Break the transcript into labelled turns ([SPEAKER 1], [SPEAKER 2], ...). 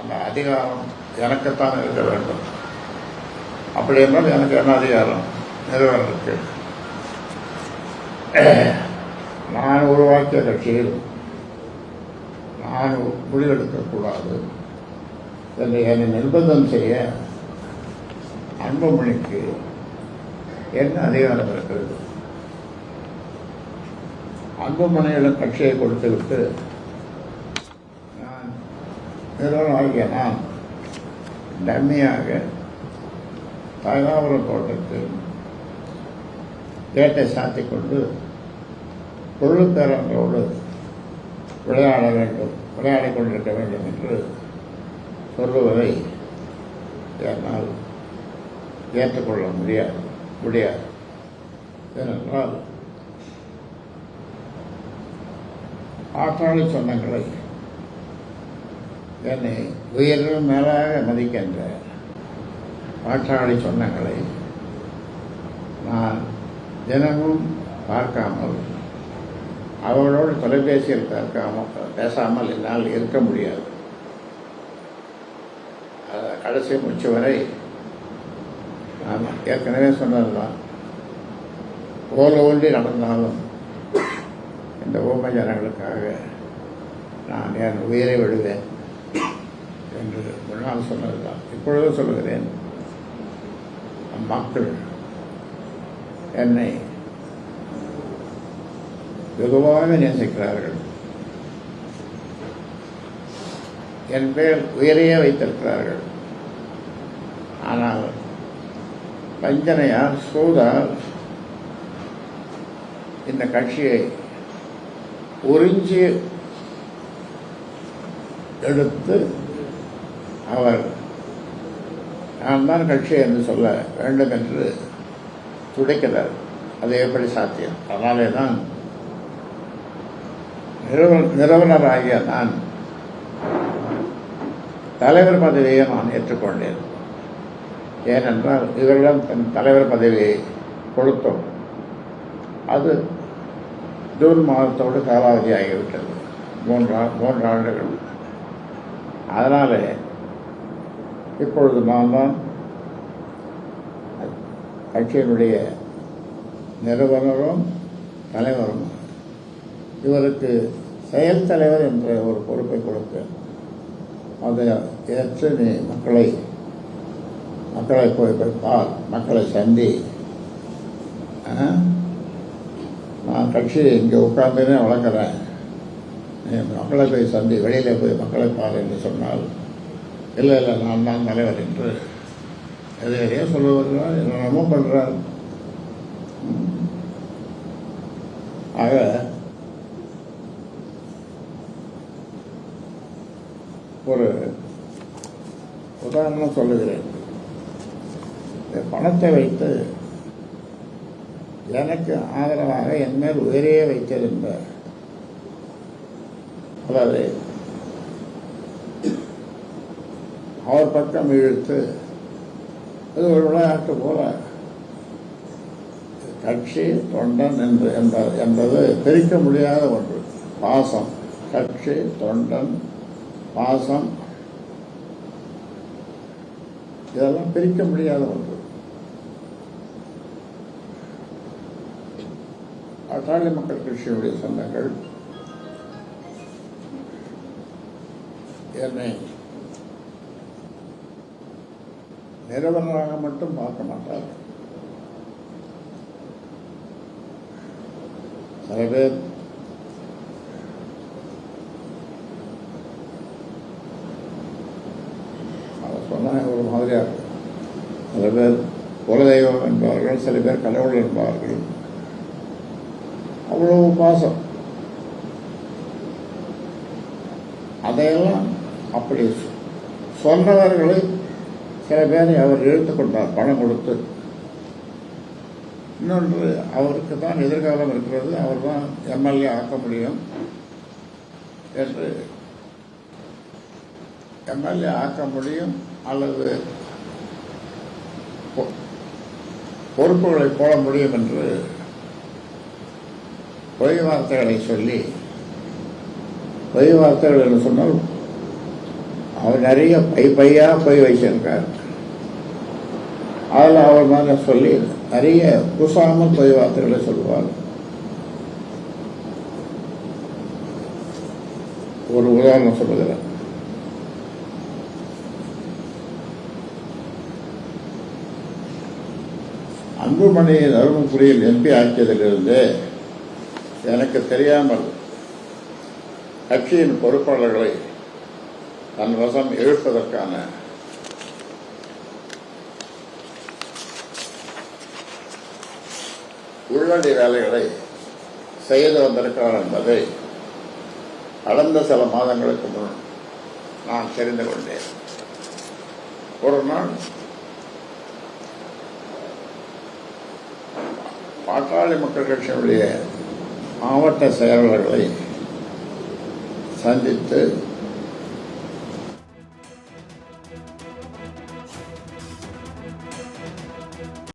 [SPEAKER 1] அந்த அதிகாரம் எனக்குத்தான் இருக்க வேண்டும். அப்படி என்றால் எனக்கு என்ன அதிகாரம்? நிறுவனருக்கு நான் உருவாக்கிய கட்சியில் நான் முடிவெடுக்கக்கூடாது என்று என்னை நிர்பந்தம் செய்ய அன்புமணிக்கு என்ன அதிகாரம் இருக்கிறது? அன்புமணியிடம் கட்சியை கொடுத்துவிட்டு நிறுவனமாகிய நான் டம்மியாக தகவல் தோட்டத்தில் கேட்டை சாத்திக் கொண்டு பொருளுக்காரங்களோடு விளையாட வேண்டும் விளையாடிக் கொண்டிருக்க வேண்டும் என்று சொல்லுவதை என்னால் ஏற்றுக்கொள்ள முடியாது முடியாது. ஏனென்றால் ஆற்றாலை சொந்தங்களை என்னை உயிரினும் மேலாக மதிக்கின்ற ஆற்றாளி சொன்னங்களை நான் தினமும் பார்க்காமல் அவர்களோடு தொலைபேசியில் பார்க்காமல் பேசாமல் என்னால் இருக்க முடியாது. கடைசி முச்சு வரை நான் ஏற்கனவே சொன்னதுதான். ஓல ஒன்றி நடந்தாலும் இந்த ஊமை ஜனங்களுக்காக நான் என் உயிரை விடுவேன்? என்று முன்னால் சொன்னதுதான். இப்பொழுது சொல்கிறேன் மக்கள் என்னை வெகுவாக நேசிக்கிறார்கள். என் பேர் உயரையே வைத்திருக்கிறார்கள். ஆனால் வஞ்சனையால் சூதால் இந்த கட்சியை உறிஞ்சி எடுத்து அவர் நான் தான் கட்சி என்று சொல்ல வேண்டும் என்று துடைக்கிறார். அது எப்படி சாத்தியம்? அதனாலே தான் நிறுவன நிறுவனராகிய நான் தலைவர் பதவியை நான் ஏற்றுக்கொண்டேன். ஏனென்றால் இவரிடம் தன் தலைவர் பதவியை கொடுத்தோம். அது ஜூன் மாதத்தோடு காலாவதி ஆகிவிட்டது மூன்று மூன்று ஆண்டுகள் அதனாலே இப்பொழுது நான் தான் கட்சியினுடைய நிறுவனரும் தலைவரும் இவருக்கு செயல் தலைவர் என்ற ஒரு பொறுப்பை கொடுத்தேன் அதை ஏற்று நீ மக்களை மக்களை போய் போய் பார் மக்களை சந்தி ஆ? நான் கட்சி இங்கே உட்கார்ந்துன்னு வளர்க்குறேன் நீ மக்களை போய் சந்தி வெளியில் போய் மக்களை பார் என்று சொன்னால் இல்லை இல்லை நான் தான் தலைவர் என்று எது எதையோ சொல்ல வருகிறார் என்னென்னமோ பண்ணுறார். ஆக ஒரு உதாரணம் சொல்லுகிறேன். இந்த பணத்தை வைத்து எனக்கு ஆதரவாக என் மேல் உயிரையே வைத்திருந்த அதாவது அவர் பக்கம் இழுத்து அது ஒரு விளையாட்டு போல. கட்சி தொண்டன் என்று என்பது பிரிக்க முடியாத ஒன்று. பாசம். கட்சி தொண்டன் பாசம். இதெல்லாம் பிரிக்க முடியாத ஒன்று. அட்டாளி மக்கள் கட்சியுடைய சொந்தங்கள். என்னை நிறுவனராக மட்டும் பார்க்க மாட்டார்கள் சில பேர் அதை சொன்னா ஒரு மாதிரியா இருக்கும். சில பேர் குலதெய்வம் என்பார்கள் சில பேர் கடவுள் என்பார்கள். அவ்வளவு பாசம் அதையெல்லாம் அப்படி சொன்னவர்களை சில பேரை அவர் இழுத்து கொண்டார் பணம் கொடுத்து. இன்னொன்று அவருக்கு தான் எதிர்காலம் இருக்கிறது அவர் தான் எம்எல்ஏ ஆக்க முடியும் என்று. எம்எல்ஏ ஆக்க முடியும் அல்லது பொ- பொறுப்புகளை போட முடியும் என்று பொய் வார்த்தைகளை சொல்லி பொய் வார்த்தைகள் என்று சொன்னால் அவர் நிறைய பை பையாக போய் வச்சிருக்கார். அதில் அவர் மேலே சொல்லி நிறைய குசாமல் பொய் வார்த்தைகளை சொல்லுவார் ஒரு உதாரணம் சொல்லுகிறேன். அன்புமணி தருமபுரியில் எம்பி ஆக்கியதிலிருந்து எனக்கு தெரியாமல் கட்சியின் பொறுப்பாளர்களை தன் வசம் இழுப்பதற்கான உள்ளடி வேலைகளை செய்து வந்திருக்கிறார் என்பதை கடந்த சில மாதங்களுக்கு முன் நான் தெரிந்து கொண்டேன். ஒரு நாள் பாட்டாளி மக்கள் கட்சியினுடைய மாவட்ட செயலாளர்களை சந்தித்து